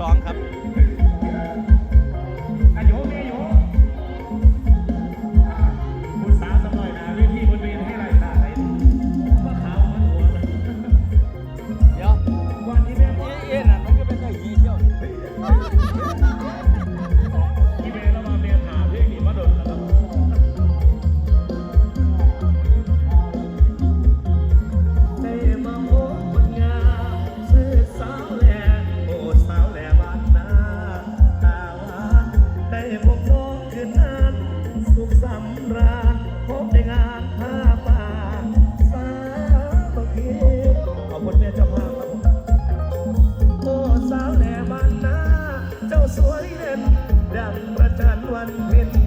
สองครับ ได้พบน้องคืนนั้นสุขสำราญพบในงานผ้าป่าสามัคคีขอบคุณแม่เจ้าภาพครับผมโอ้สาวแหล่บ้านนาเจ้าสวยเด่นดังประจันวันเพ็ญ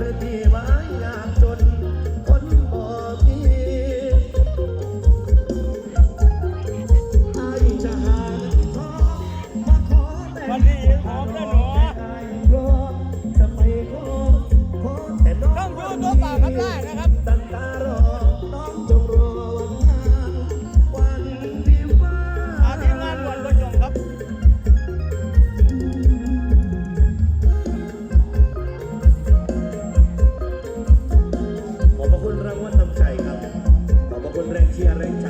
รือที่ไว้ยากจนคนบ่มีไอจะหาเงินทองมาขอแต่งวันนี้ยังหอมได้หนูไอพร้อมจะไปขอขอแต่น้อง ต้องอยู่ตัวเปล่าครับได้นะ แรงเชียร์แรงใจ